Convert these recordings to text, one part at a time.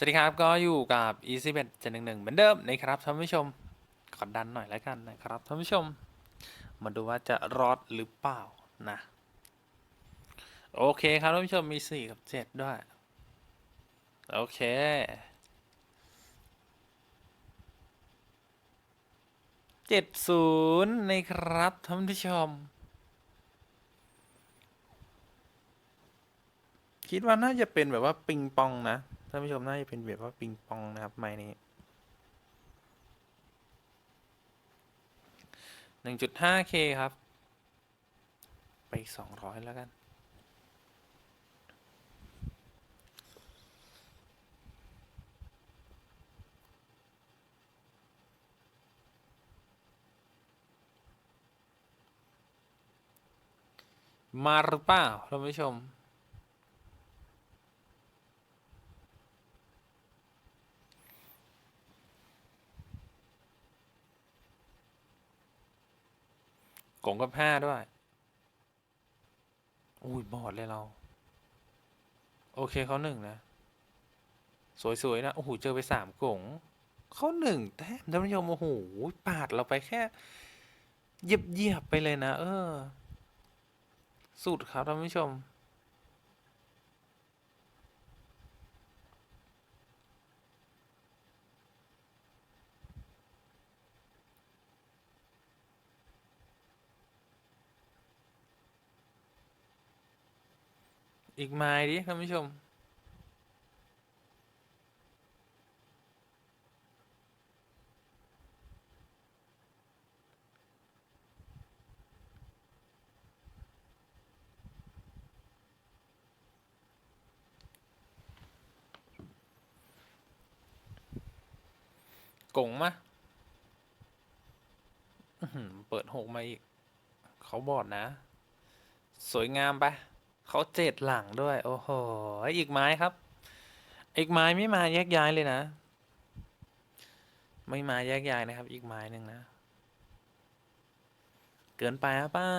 สวัสดีครับก็อยู่กับ Easy Bet 7 1 1เหมือนเดิมนะครับท่านผู้ชมขอดันหน่อยแล้วกันนะครับท่านผู้ชม มาดูว่าจะรอดหรือเปล่านะ โอเคครับท่านผู้ชมมี 4 กับ 7 ด้วย โอเค เจ็ดศูนย์นะครับท่านผู้ชม คิดว่าน่าจะเป็นแบบว่าปิงปองนะ ท่านผู้ชมน่าจะเป็นแบบว่าปิงปองนะครับไม้นี้หนึ่งจุดห้าเคครับ ไปสองร้อยแล้วกันมาหรือเปล่าท่านผู้ชม กงกับห้าด้วยอุ้ยบอดเลยเรา โอเคเขาหนึ่งนะ สวย ๆ นะ โอ้โห เจอไปสามกงเขาหนึ่งแต้มท่านผู้ชมโอ้โหปาดเราไปแค่เยียบเหยียบๆไปเลยนะ เออ สุดครับท่านผู้ชม อีกไม้ดิท่านผู้ชม กงมะเปิดหกมาอีก เขาบอดนะ สวยงามไป เขาเจ็ดหลังด้วย โอ้โห อีกไม้ครับ อีกไม้ไม่มาแยกย้ายเลยนะ ไม่มาแยกย้ายนะครับ อีกไม้หนึ่งนะ เกินไปหรือเปล่า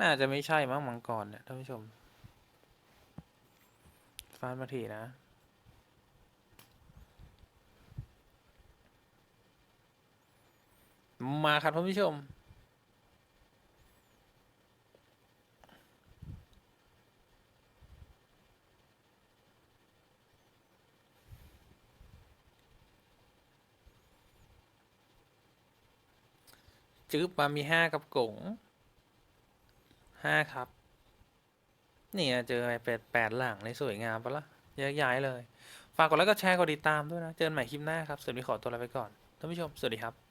น่าจะไม่ใช่มั้งมังกรเนี่ยท่านผู้ชมฟาดมาทีนะ มาครับท่านผู้ชม จึ๊บมามีห้ากับกงห้าครับ นี่เจอไอเปดแปดหลังในสวยงามปะละ่ะเยกย้ายเลย ฝากกดไลค์กดแชร์กดติดตามด้วยนะ เจอกันใหม่คลิปหน้าครับสวัสดีขอตัวลาไปก่อนท่านผู้ชม สวัสดีครับ